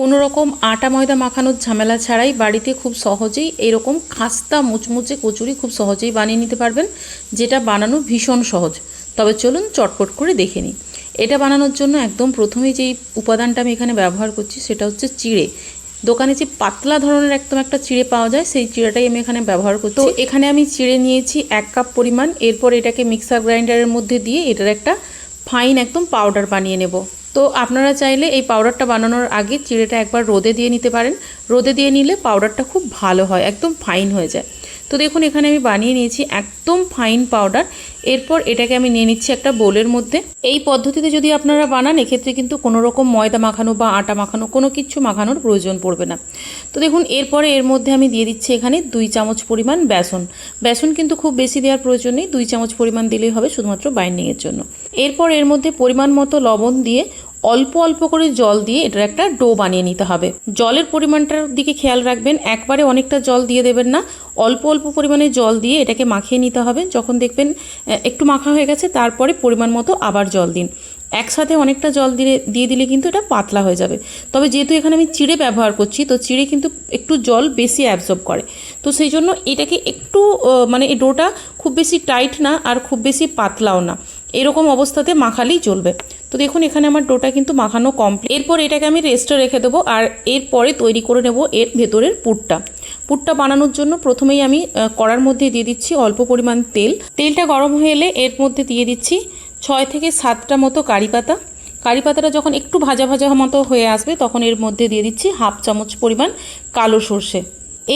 কোনো রকম আটা ময়দা মাখানোর ঝামেলা ছাড়াই বাড়িতে খুব সহজেই এরকম খাস্তা মুচমুচে কচুরি খুব সহজেই বানিয়ে নিতে পারবেন, যেটা বানানো ভীষণ সহজ। তবে চলুন চটপট করে দেখে নিই। এটা বানানোর জন্য একদম প্রথমেই যেই উপাদানটা আমি এখানে ব্যবহার করছি সেটা হচ্ছে চিড়ে। দোকানে যে পাতলা ধরনের একদম একটা চিড়ে পাওয়া যায়, সেই চিড়েটাই আমি এখানে ব্যবহার করছি। তো এখানে আমি চিড়ে নিয়েছি এক কাপ পরিমাণ। এরপর এটাকে মিক্সার গ্রাইন্ডারের মধ্যে দিয়ে এটার একটা ফাইন একদম পাউডার বানিয়ে নেব। তো আপনারা চাইলে এই পাউডারটা বানানোর আগে চিড়েটা একবার রোদে দিয়ে নিতে পারেন। রোদে দিয়ে নিলে পাউডারটা খুব ভালো হয়, একদম ফাইন হয়ে যায়। তো দেখুন, এখানে আমি বানিয়ে নিয়েছি একদম ফাইন পাউডার এরপর এটাকে আমি নিয়ে নিচ্ছি একটা বোলের মধ্যে। এই পদ্ধতিতে যদি আপনারা বানান, এক্ষেত্রে কিন্তু কোনো রকম ময়দা মাখানো বা আটা মাখানো, কোনো কিছু মাখানোর প্রয়োজন পড়বে না। তো দেখুন, এরপরে এর মধ্যে আমি দিয়ে দিচ্ছি এখানে দুই চামচ পরিমাণ বেসন। বেসন কিন্তু খুব বেশি দেওয়ার প্রয়োজন নেই, দুই চামচ পরিমাণ দিলেই হবে শুধুমাত্র বাইন্ডিংয়ের জন্য। এরপর এর মধ্যে পরিমাণ মতো লবণ দিয়ে অল্প অল্প করে জল দিয়ে এটার একটা ডো বানিয়ে নিতে হবে। জলের পরিমাণটার দিকে খেয়াল রাখবেন, একবারে অনেকটা জল দিয়ে দেবেন না। অল্প অল্প পরিমাণে জল দিয়ে এটাকে মাখিয়ে নিতে হবে। যখন দেখবেন একটু মাখা হয়ে গেছে, তারপরে পরিমাণ মতো আবার জল দিন। একসাথে অনেকটা জল দিয়ে দিয়ে দিলে কিন্তু এটা পাতলা হয়ে যাবে। তবে যেহেতু এখানে আমি চিড়ে ব্যবহার করছি, তো চিড়ে কিন্তু একটু জল বেশি অ্যাবজর্ব করে। তো সেই জন্য এটাকে একটু মানে এই ডোটা খুব বেশি টাইট না, আর খুব বেশি পাতলাও না। এরকম অবস্থাতে মাখালেই চলবে। তো দেখুন, এখানে আমার ডোটা কিন্তু মাখানো কমপ্লিট এরপর এটাকে আমি রেস্টে রেখে দেবো আর এরপরে তৈরি করে নেব এর ভেতরের পুরটা। পুরটা বানানোর জন্য প্রথমেই আমি কড়ার মধ্যে দিয়ে দিচ্ছি অল্প পরিমাণ তেল। তেলটা গরম হয়ে এলে এর মধ্যে দিয়ে দিচ্ছি ছয় থেকে সাতটা মতো কারি পাতা। কারি পাতাটা যখন একটু ভাজা ভাজা মতো হয়ে আসবে, তখন এর মধ্যে দিয়ে দিচ্ছি হাফ চামচ পরিমাণ কালো সর্ষে।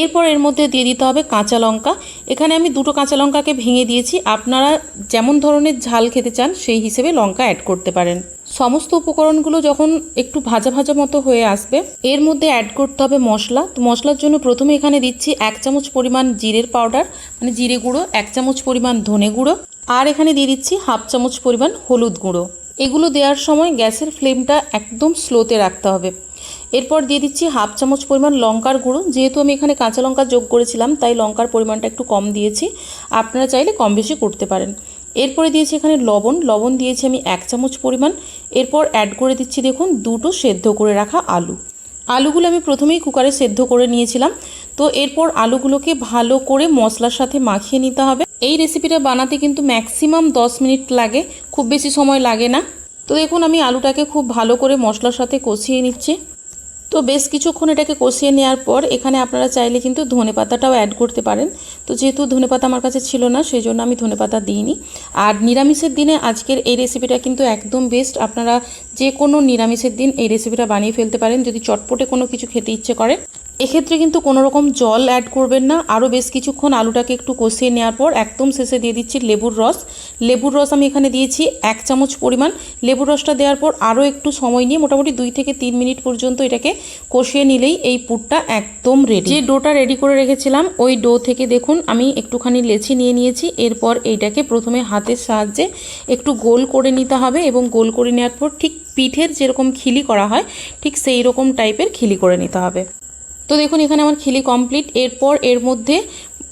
এরপর এর মধ্যে দিয়ে দিতে হবে কাঁচা লঙ্কা। এখানে আমি দুটো কাঁচা লঙ্কাকে ভেঙে দিয়েছি। আপনারা যেমন ধরনের ঝাল খেতে চান, সেই হিসেবে লঙ্কা অ্যাড করতে পারেন। সমস্ত উপকরণগুলো যখন একটু ভাজা ভাজা মতো হয়ে আসবে, এর মধ্যে অ্যাড করতে হবে মশলা। তো মশলার জন্য প্রথমে এখানে দিচ্ছি এক চামচ পরিমাণ জিরের পাউডার মানে জিরে গুঁড়ো, এক চামচ পরিমাণ ধনে গুঁড়ো, আর এখানে দিয়ে দিচ্ছি হাফ চামচ পরিমাণ হলুদ গুঁড়ো। এগুলো দেওয়ার সময় গ্যাসের ফ্লেমটা একদম স্লোতে রাখতে হবে। এরপর দিয়ে দিচ্ছি হাফ চামচ পরিমাণ লঙ্কার গুঁড়ো। যেহেতু আমি এখানে কাঁচা লঙ্কা যোগ করেছিলাম, তাই লঙ্কার পরিমাণটা একটু কম দিয়েছি। আপনারা চাইলে কম বেশি করতে পারেন। এরপরে দিয়েছি এখানে লবণ। লবণ দিয়েছি আমি এক চামচ পরিমাণ। এরপর অ্যাড করে দিচ্ছি দেখুন, দুটো সেদ্ধ করে রাখা আলু। আলুগুলো আমি প্রথমেই কুকারে সেদ্ধ করে নিয়েছিলাম। তো এরপর আলুগুলোকে ভালো করে মশলার সাথে মাখিয়ে নিতে হবে। এই রেসিপিটা বানাতে কিন্তু ম্যাক্সিমাম দশ মিনিট লাগে, খুব বেশি সময় লাগে না। তো দেখুন, আমি আলুটাকে খুব ভালো করে মশলার সাথে কষিয়ে নিচ্ছি। তো বেশ কিছুক্ষণ এটাকে কষিয়ে নেওয়ার পর এখানে আপনারা চাইলে কিন্তু ধনে পাতাটাও অ্যাড করতে পারেন। তো যেহেতু ধনে পাতা আমার কাছে ছিল না সেই জন্য আমি ধনে পাতা দিইনি। আর নিরামিষের দিনে আজকের এই রেসিপিটা কিন্তু একদম বেস্ট আপনারা যে কোনো নিরামিষের দিন এই রেসিপিটা বানিয়ে ফেলতে পারেন, যদি চটপটে কোনো কিছু খেতে ইচ্ছে করে। এক্ষেত্রে কিন্তু কোনো রকম জল অ্যাড করবেন না। আরও বেশ কিছুক্ষণ আলুটাকে একটু কষিয়ে নেওয়ার পর একদম শেষে দিয়ে দিচ্ছি লেবুর রস। লেবুর রস আমি এখানে দিয়েছি এক চামচ পরিমাণ। লেবুর রসটা দেওয়ার পর আরও একটু সময় নিয়ে মোটামুটি দুই থেকে তিন মিনিট পর্যন্ত এটাকে কষিয়ে নিলেই এই পুরটা একদম রেডি যে ডোটা রেডি করে রেখেছিলাম, ওই ডো থেকে দেখুন, আমি একটুখানি লেচি নিয়ে নিয়েছি। এরপর এইটাকে প্রথমে হাতের সাহায্যে একটু গোল করে নিতে হবে এবং গোল করে নেওয়ার পর ঠিক পিঠের যেরকম খিলি করা হয়, ঠিক সেই রকম টাইপের খিলি করে নিতে হবে। তো দেখুন, এখানে আমার খিলি কমপ্লিট এরপর এর মধ্যে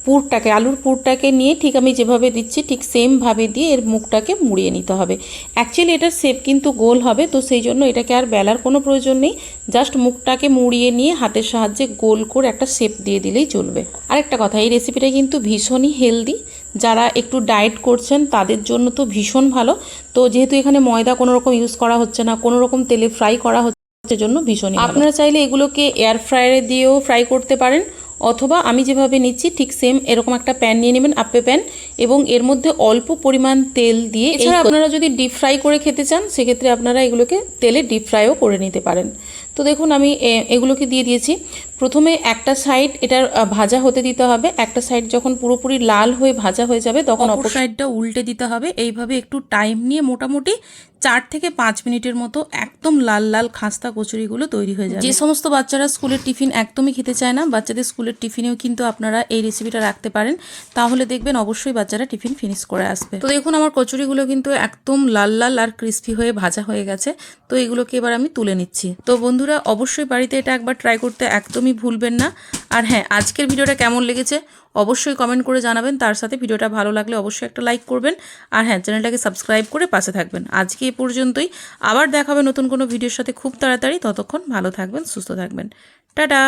পুরটাকে, আলুর পুরটাকে নিয়ে ঠিক আমি যেভাবে দিচ্ছি, ঠিক সেমভাবে দিয়ে এর মুখটাকে মুড়িয়ে নিতে হবে। অ্যাকচুয়ালি এটার শেপ কিন্তু গোল হবে, তো সেই জন্য এটাকে আর বেলার কোনো প্রয়োজন নেই। জাস্ট মুখটাকে মুড়িয়ে নিয়ে হাতের সাহায্যে গোল করে একটা শেপ দিয়ে দিলেই চলবে। আরেকটা কথা, এই রেসিপিটা কিন্তু ভীষণই হেলদি যারা একটু ডায়েট করছেন, তাদের জন্য তো ভীষণ ভালো। তো যেহেতু এখানে ময়দা কোনো রকম ইউজ করা হচ্ছে না, কোনো রকম তেলে ফ্রাই করা হচ্ছে হচ্ছে জন্য ভীষণই আপনারা চাইলে এগুলোকে এয়ার ফ্রায়ারে দিয়েও ফ্রাই করতে পারেন অথবা আমি যেভাবে নিচ্ছি ঠিক সেম এরকম একটা প্যান নিয়ে নেবেন আপে প্যান এবং এর মধ্যে অল্প পরিমাণ তেল দিয়ে এছাড়া আপনারা যদি ডিপ ফ্রাই করে খেতে চান সেক্ষেত্রে আপনারা এগুলোকে তেলে ডিপ ফ্রাইও করে নিতে পারেন। তো দেখুন আমি এগুলোকে দিয়ে দিয়েছি। প্রথমে একটা সাইড এটার ভাজা হতে দিতে হবে। একটা সাইড যখন পুরোপুরি লাল হয়ে ভাজা হয়ে যাবে তখন অপর সাইডটা উল্টে দিতে হবে। এইভাবে একটু টাইম নিয়ে মোটামুটি চার থেকে পাঁচ মিনিটের মতো একদম লাল লাল খাস্তা কচুরিগুলো তৈরি হয়ে যাবে। যে সমস্ত বাচ্চারা স্কুলের টিফিন একদমই খেতে চায় না, বাচ্চাদের স্কুলের টিফিনেও কিন্তু আপনারা এই রেসিপিটা রাখতে পারেন। তাহলে দেখবেন অবশ্যই বাচ্চারা টিফিন ফিনিশ করে আসবে। তো দেখুন, আমার কচুরিগুলো কিন্তু একদম লাল লাল আর ক্রিস্পি হয়ে ভাজা হয়ে গেছে। তো এগুলোকে এবার আমি তুলে নিচ্ছি। তো বন্ধুরা, অবশ্যই বাড়িতে এটা একবার ট্রাই করতে একদমই ভুলবেন না। আর হ্যাঁ আজকের ভিডিওটা কেমন লেগেছে অবশ্যই কমেন্ট করে জানাবেন। তার সাথে ভিডিওটা ভালো লাগলে অবশ্যই একটা লাইক করবেন। আর হ্যাঁ চ্যানেলটাকে সাবস্ক্রাইব করে পাশে থাকবেন। আজকে এ পর্যন্তই। আবার দেখাবে নতুন কোনো ভিডিওর সাথে খুব তাড়াতাড়ি। ততক্ষণ ভালো থাকবেন, সুস্থ থাকবেন। টাটা!